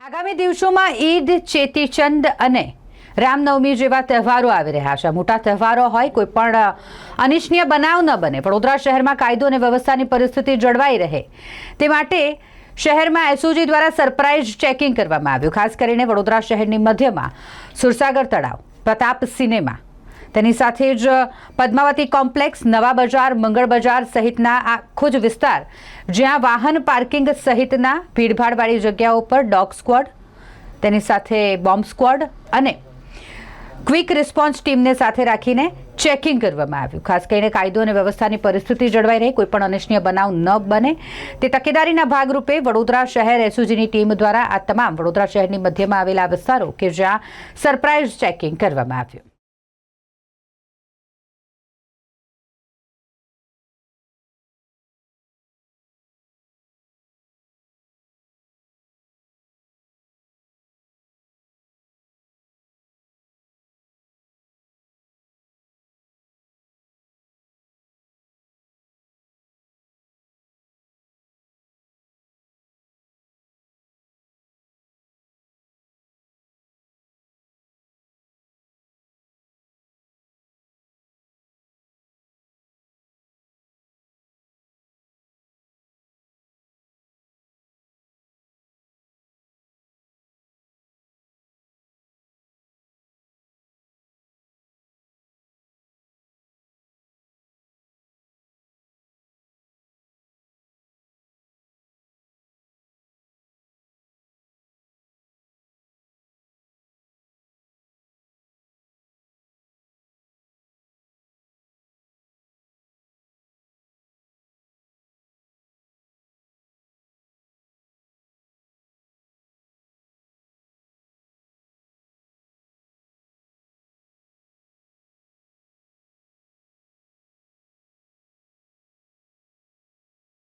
આગામી દિવસોમાં ઈદ, ચેતીચંદ અને રામનવમી જેવા તહેવારો આવી રહ્યા છે. મોટા તહેવારો હોય, કોઈ પણ અનિચ્છનીય બનાવ ન બને. વડોદરા શહેરમાં કાયદો અને વ્યવસ્થાની પરિસ્થિતિ જળવાઈ રહે. તે માટે શહેરમાં એસઓજી દ્વારા સરપ્રાઇઝ ચેકિંગ કરવામાં આવ્યું. ખાસ કરીને વડોદરા શહેરની મધ્યમાં સુરસાગર તળાવ, પ્રતાપ સિનેમા તેની સાથે જ પદ્માવતી કોમ્પ્લેક્સ, નવા બજાર, મંગળ બજાર સહિતના આખો જ વિસ્તાર, જ્યાં વાહન પાર્કિંગ સહિતના ભીડભાડવાળી જગ્યાઓ પર ડોગ સ્ક્વોડ, તેની સાથે બોમ્બ સ્ક્વોડ અને ક્વિક રિસ્પોન્સ ટીમને સાથે રાખીને ચેકિંગ કરવામાં આવ્યું. ખાસ કરીને કાયદો અને વ્યવસ્થાની પરિસ્થિતિ જળવાઈ રહી, કોઈ પણ અનિચ્છનીય બનાવ ન બને. તે તકેદારીના ભાગરૂપે વડોદરા શહેર એસઓજીની ટીમ દ્વારા આ તમામ વડોદરા શહેરની મધ્યમાં આવેલા વિસ્તારો કે જ્યાં સરપ્રાઇઝ ચેકિંગ કરવામાં આવ્યું.